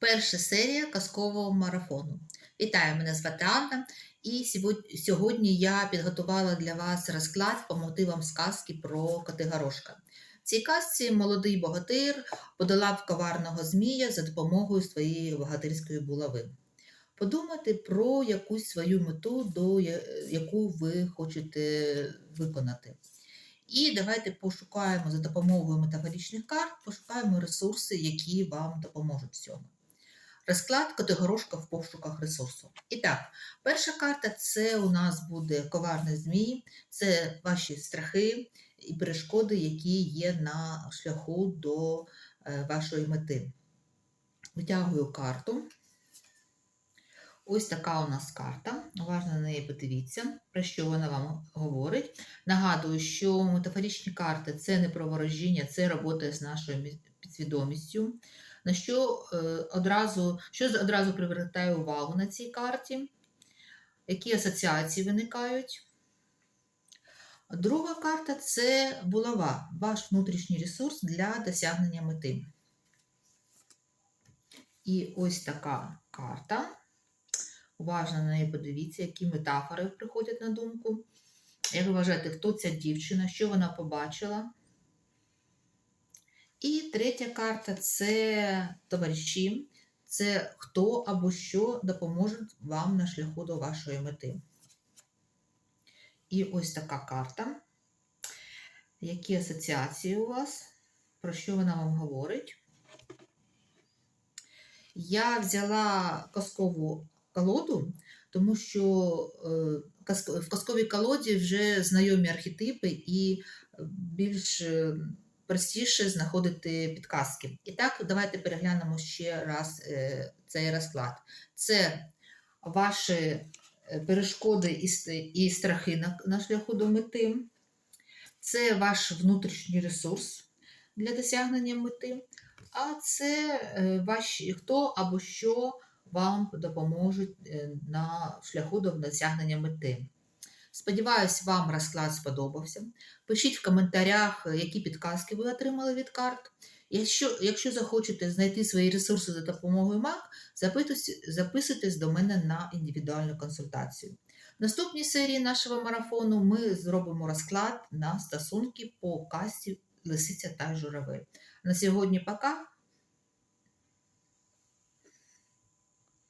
Перша серія казкового марафону. Вітаю, мене звати Анна, і сьогодні- я підготувала для вас розклад по мотивам сказки про Котигорошка. В цій казці молодий богатир подолав коварного змія за допомогою своєї богатирської булави. Подумайте про якусь свою мету, до яку ви хочете виконати. І давайте пошукаємо за допомогою метафоричних карт, пошукаємо ресурси, які вам допоможуть в цьому. Розклад Котигорошка в пошуках ресурсу. І так, перша карта це у нас буде коварний змій, це ваші страхи і перешкоди, які є на шляху до е, вашої мети. Витягую карту. Ось така у нас карта. Уважно на неї подивіться, про що вона вам говорить. Нагадую, що метафоричні карти це не про ворожіння, це робота з нашою мі- підсвідомістю. На що е, одразу, що одразу привертаю увагу на цій карті, які асоціації виникають. Друга карта це булава, ваш внутрішній ресурс для досягнення мети. І ось така карта. Уважно на неї подивіться, які метафори приходять на думку. Як ви вважаєте, хто ця дівчина, що вона побачила? І третя карта це товариші, це хто або що допоможе вам на шляху до вашої мети. І ось така карта. Які асоціації у вас? Про що вона вам говорить? Я взяла казкову колоду, тому що е, в казковій колоді вже знайомі архетипи і більш е, простіше знаходити підказки. І так, давайте переглянемо ще раз е, цей розклад. Це ваші е, перешкоди і, страхи на, на шляху до мети. Це ваш внутрішній ресурс для досягнення мети. А це е, ваші хто або що вам допоможуть на шляху до досягнення мети. Сподіваюсь, вам розклад сподобався. Пишіть в коментарях, е, які підказки ви отримали від карт. Якщо, якщо захочете знайти свої ресурси за допомогою МАК, записуйтесь до мене на індивідуальну консультацію. В наступній серії нашого марафону ми зробимо розклад на стосунки по касті Лисиця та Журавель. На сьогодні пока.